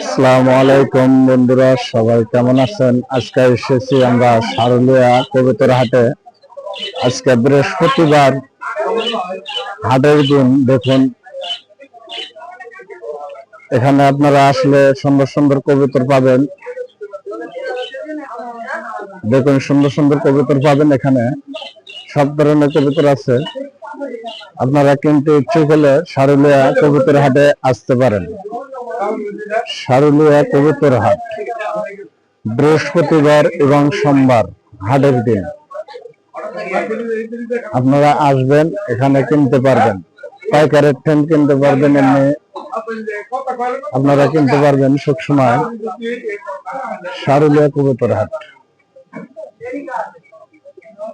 আসসালামু আলাইকুম বন্ধুরা, সবাই কেমন আছেন? আজকে এসেছি আমরা সারুলিয়া কবিতর হাটে। আজকে বৃহস্পতিবার, হাটের দিন, দেখুন। এখানে আপনারা আসলে সুন্দর সুন্দর কবিতর পাবেন। দেখুন, সুন্দর সুন্দর কবিতর পাবেন এখানে। সব ধরনের কবিতর আছে। আপনারা কিন্তু ইচ্ছুক হলে সারুলিয়া কবিতর হাটে আসতে পারেন। সারুলিয়া কবুতর হাট। বৃহস্পতিবার এবং সোমবার হাটের দিন। আপনারা আসবেন, এখানে কিনতে পারবেন। পাইকারের ঠেন কিনতে পারবেন এমনি। আপনারা কিনতে পারবেন সবসময় সারুলিয়া কবুতর হাট।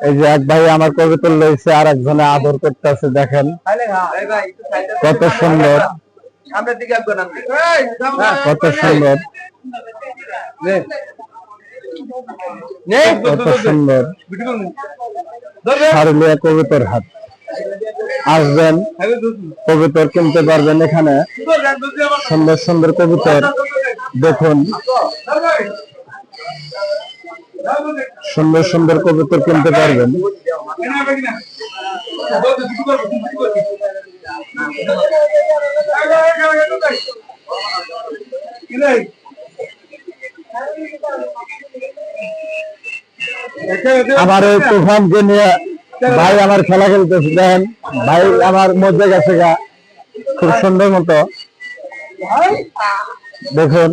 এই যে এক ভাই আমার কবিতর লইছে আর একজনে আদর করতেছে, দেখেন। কত সুন্দর। নাম কত সুন্দর। কত সুন্দর। সারুলিয়া কবিতর হাট। আসবেন, কবিতর কিনতে পারবেন এখানে। সুন্দর সুন্দর কবিতর দেখুন। সুন্দর সুন্দর কবিতর কিনতে পারবেন। আমার এই তুফানকে নিয়ে ভাই আমার খেলা খেলতেছে, দেখেন। ভাই আমার মধ্যে গেছে গা। খুব সুন্দর মতো। দেখুন।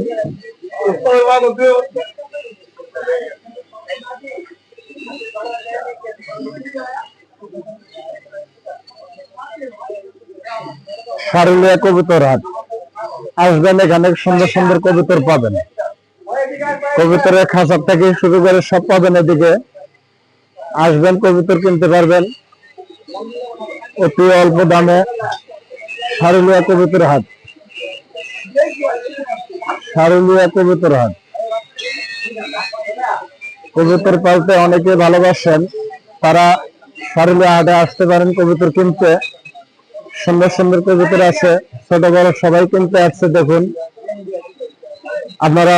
সারুলিয়া কবুতর হাট। আসবেন এখানে, সুন্দর সুন্দর কবুতর পাবেন। কবুতরের খাঁচার থেকে শুরু করে সব পাবেন এদিকে। আসবেন, কবুতর কিনতে পারবেন। অতি অল্প দামে সারুলিয়া কবুতর হাট। সারুলিয়া কবুতর হাট। কবুতর পালতে অনেকে ভালোবাসেন। তারা সারুলিয়া হাটে আসতে পারেন কবুতর কিনতে। সুন্দর সুন্দর কবুতর আছে, ছোট বড় সবাই কিনতে আসছে, দেখুন। আপনারা